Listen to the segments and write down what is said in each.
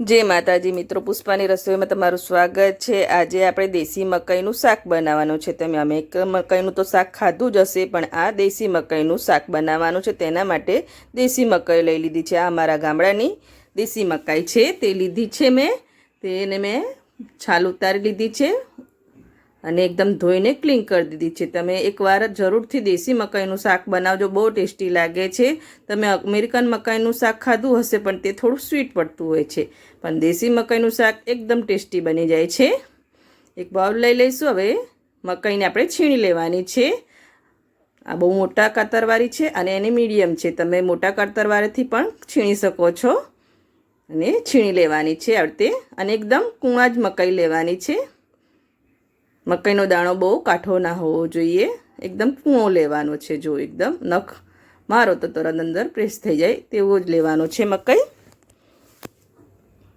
જય માતાજી મિત્રો, પુષ્પાની રસોઈમાં તમારું સ્વાગત છે. આજે આપણે દેશી મકાઈનું શાક બનાવવાનું છે. તમે અમે મકાઈનું તો શાક ખાધું જ હશે, પણ આ દેશી મકાઈનું શાક બનાવવાનું છે. તેના માટે દેશી મકાઈ લઈ લીધી છે. આ અમારા ગામડાની દેશી મકાઈ છે. તે લીધી છે મેં. તેને મેં છાલ ઉતારી લીધી છે. અને એકદમ ધોઈને ક્લીન કરી દીધી છે. તમે એકવાર જરૂરથી દેશી મકાઈનું શાક બનાવજો, બહુ ટેસ્ટી લાગે છે. તમે અમેરિકન મકાઈનું શાક ખાધું હશે પણ તે થોડું સ્વીટ પડતું હોય છે. પણ દેશી મકાઈનું શાક એકદમ ટેસ્ટી બની જાય છે. એક બાઉલ લઈ લઈશું હવે. મકાઈને આપણે છીણી લેવાની છે. આ બહુ મોટા કાતરવાળી છે અને એની મીડિયમ છે. તમે મોટા કાતરવાળીથી પણ છીણી શકો છો. અને છીણી લેવાની છે આ રીતે. અને એકદમ કૂણા જ મકાઈ લેવાની છે. મકાઈનો દાણો બહુ કાઠો ના હોવો જોઈએ. એકદમ કૂણો લેવાનો છે જો એકદમ નખ મારો તો તરત અંદર પ્રેસ થઈ જાય તેવો જ લેવાનો છે મકાઈ.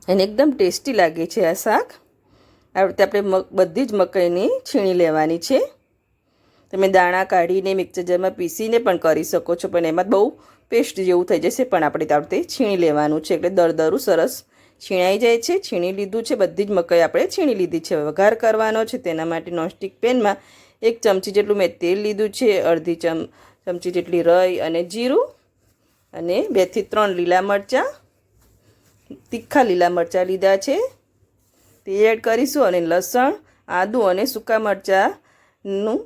અને એકદમ ટેસ્ટી લાગે છે આ શાક. આવી રીતે આપણે બધી જ મકાઈની છીણી લેવાની છે. તમે દાણા કાઢીને મિક્સર જારમાં પીસીને પણ કરી શકો છો, પણ એમાં બહુ પેસ્ટ જેવું થઈ જશે, પણ આપણે આ રીતે છીણી લેવાનું છે. એટલે દરદરું સરસ છીણાઈ જાય છે, છીણી લીધું છે, બધી જ મકાઈ આપણે છીણી લીધી છે. વઘાર કરવાનો છે, તેના માટે નોનસ્ટિક પેનમાં એક ચમચી જેટલું મેં તેલ લીધું છે, અડધી ચમ, ચમચી જેટલી રઈ અને જીરું અને બેથી ત્રણ લીલા મરચાં, તીખા લીલા મરચાં લીધા છે. તે એડ કરીશું અને લસણ, આદું અને સૂકા મરચાંનું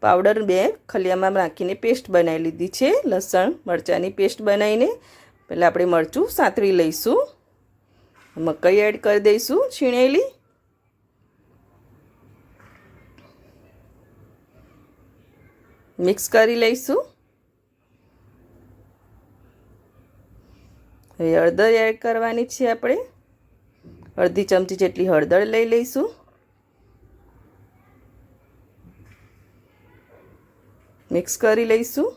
પાવડર બે ખલિયામાં નાખીને પેસ્ટ બનાવી લીધી છે. લસણ, મરચાંની પેસ્ટ બનાવીને પહેલાં આપણે મરચું સાંતળી લઈશું. મકાઈ એડ કરી દઈશું? છીણેલી? મિક્સ કરી લઈશું. હવે હળદર એડ કરવાની છે આપણે. અડધી ચમચી જેટલી હળદર લઈ લઈશું. મિક્સ કરી લઈશું.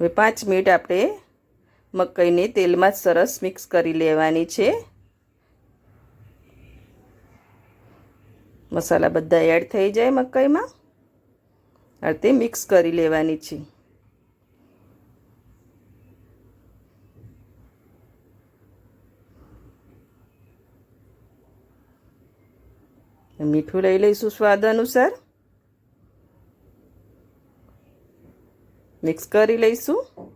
હવે પાંચ મિનિટ આપણે મકાઈને તેલમાં સરસ મિક્સ કરી લેવાની છે. મસાલા બધા એડ થઈ જાય મકાઈમાં. આ રીતે મિક્સ કરી લેવાની છે. મીઠું લઈ લઈશું સ્વાદ અનુસાર. મિક્સ કરી લઈશું.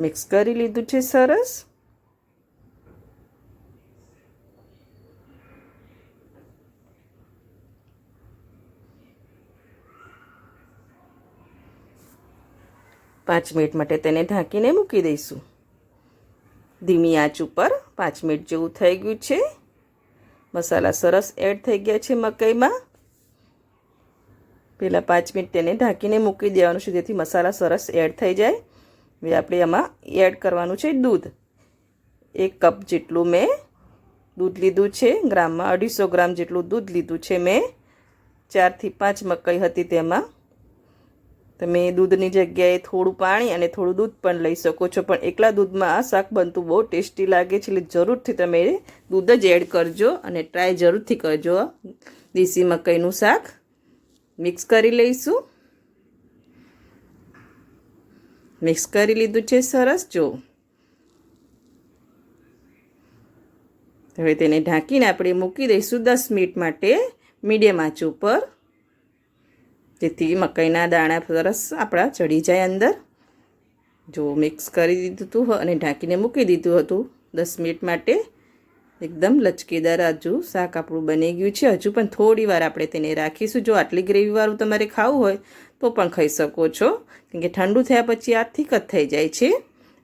મિક્સ કરી લીધું છે સરસ. પાંચ મિનિટ માટે તેને ઢાંકીને મૂકી દઈશું. ધીમી આંચ ઉપર પાંચ મિનિટ જેવું થઈ ગયું છે. મસાલા સરસ એડ થઈ ગયા છે મકાઈમાં. પહેલાં પાંચ મિનિટ તેને ઢાંકીને મૂકી દેવાનું છે, જેથી મસાલા સરસ એડ થઈ જાય. હવે આપણે આમાં એડ કરવાનું છે દૂધ. એક કપ જેટલું મેં દૂધ લીધું છે. ગ્રામમાં અઢીસો ગ્રામ જેટલું દૂધ લીધું છે મેં. ચારથી પાંચ મકાઈ હતી તેમાં. તમે દૂધની જગ્યાએ થોડું પાણી અને થોડું દૂધ પણ લઈ શકો છો. પણ એકલા દૂધમાં આ શાક બનતું બહુ ટેસ્ટી લાગે છે. એટલે જરૂરથી તમે દૂધ જ એડ કરજો અને ટ્રાય જરૂરથી કરજો. દેશી મકાઈનું શાક. મિક્સ કરી લઈશું. મિક્સ કરી લીધું છે સરસ, જો. હવે તેને ઢાંકીને આપણે મૂકી દઈશું દસ મિનિટ માટે મીડિયમ આંચ ઉપર. જેથી મકાઈના દાણા સરસ આપણા ચડી જાય અંદર. જો મિક્સ કરી દીધું હતું અને ઢાંકીને મૂકી દીધું હતું દસ મિનિટ માટે. એકદમ લચકેદાર હજુ શાક આપણું બની ગયું છે. હજુ પણ થોડી વાર આપણે તેને રાખીશું. જો આટલી ગ્રેવીવાળું તમારે ખાવું હોય તો પણ ખાઈ શકો છો. કેમ કે ઠંડુ થયા પછી આ થીક થઈ જાય છે.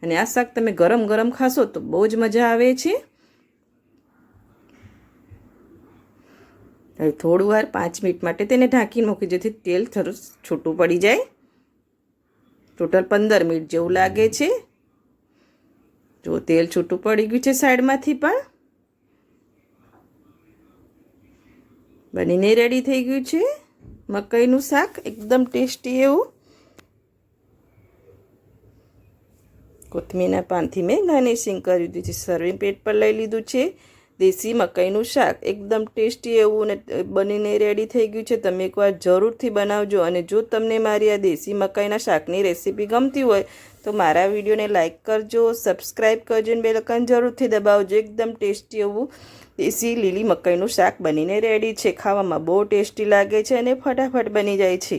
અને આ શાક તમે ગરમ ગરમ ખાશો તો બહુ જ મજા આવે છે. હવે થોડું વાર પાંચ મિનિટ માટે તેને ઢાંકી મૂકી, જેથી તેલ થોડું છૂટું પડી જાય. ટોટલ પંદર મિનિટ જેવું લાગે છે. જો તેલ છૂટું પડી ગયું છે સાઈડમાંથી પણ. બનીને રેડી થઈ ગયું છે. મકાઈનું શાક એકદમ ટેસ્ટી એવું. કોથમીરના પાનથી મેં ગાર્નિશિંગ કરી દીધું છે. સર્વિંગ પ્લેટ પર લઈ લીધું છે. દેશી મકાઈનું શાક એકદમ ટેસ્ટી એવું ને બનીને રેડી થઈ ગયું છે. તમે એકવાર જરૂરથી બનાવજો અને જો તમને મારી આ દેશી મકાઈના શાકની રેસીપી ગમતી હોય, તો મારા વિડીયોને લાઇક કરજો સબસ્ક્રાઈબ કરજો અને બેલકન જરૂરથી દબાવજો. એકદમ ટેસ્ટી એવું દેશી લીલી મકાઈનું શાક બનીને રેડી છે. ખાવામાં બહુ ટેસ્ટી લાગે છે અને ફટાફટ બની જાય છે.